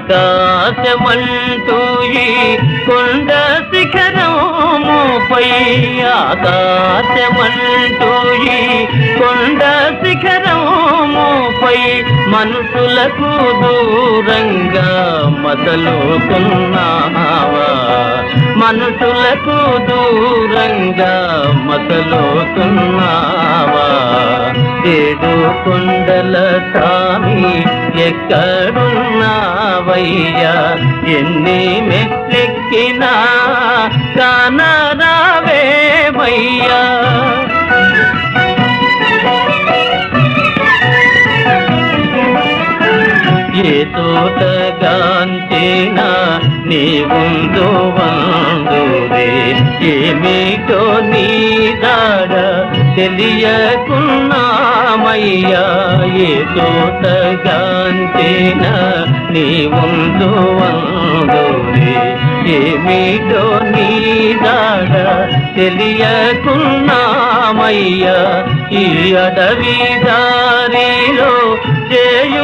ఆకాశమంటూ ఈ కొండ శిఖరముపై ఆకాశమంటూ ఈ కొండ శిఖరముపై మనుషులకు దూరంగా మసలుతున్నావా మనుషులకు దూరంగా మసలుతున్నావా? ఏడు కొండల సామి ఎక్కడున్నావయ్యా? ఎన్ని మెట్లెక్కినా కానా తోటగాంచేనా నీ ముందు వందురే ఏమిటో నీ దాడ తెలియకున్నామయ్యా? ఏ తోటగాంచేనా నీ ముందు వందురే ఏమిటో నీ దాడ తెలియకున్నామయ్యా? ఈ అడవి దారిలో చేయ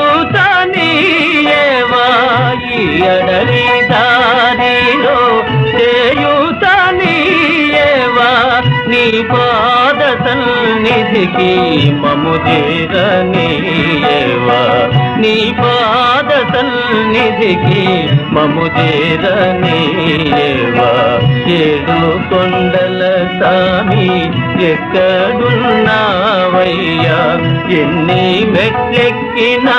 పాద సన్నిధికి మము చేరనీయేవా? నీ పాద సన్నిధికి మము చేరనీయేవా? ఏడు కొండల సామి ఎక్కడున్నావయ్యా? ఎన్ని మెట్లెక్కినా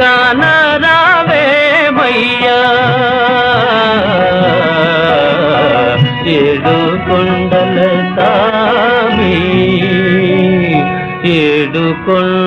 కానరావేమయ్యా ఏడు కొండ கொள்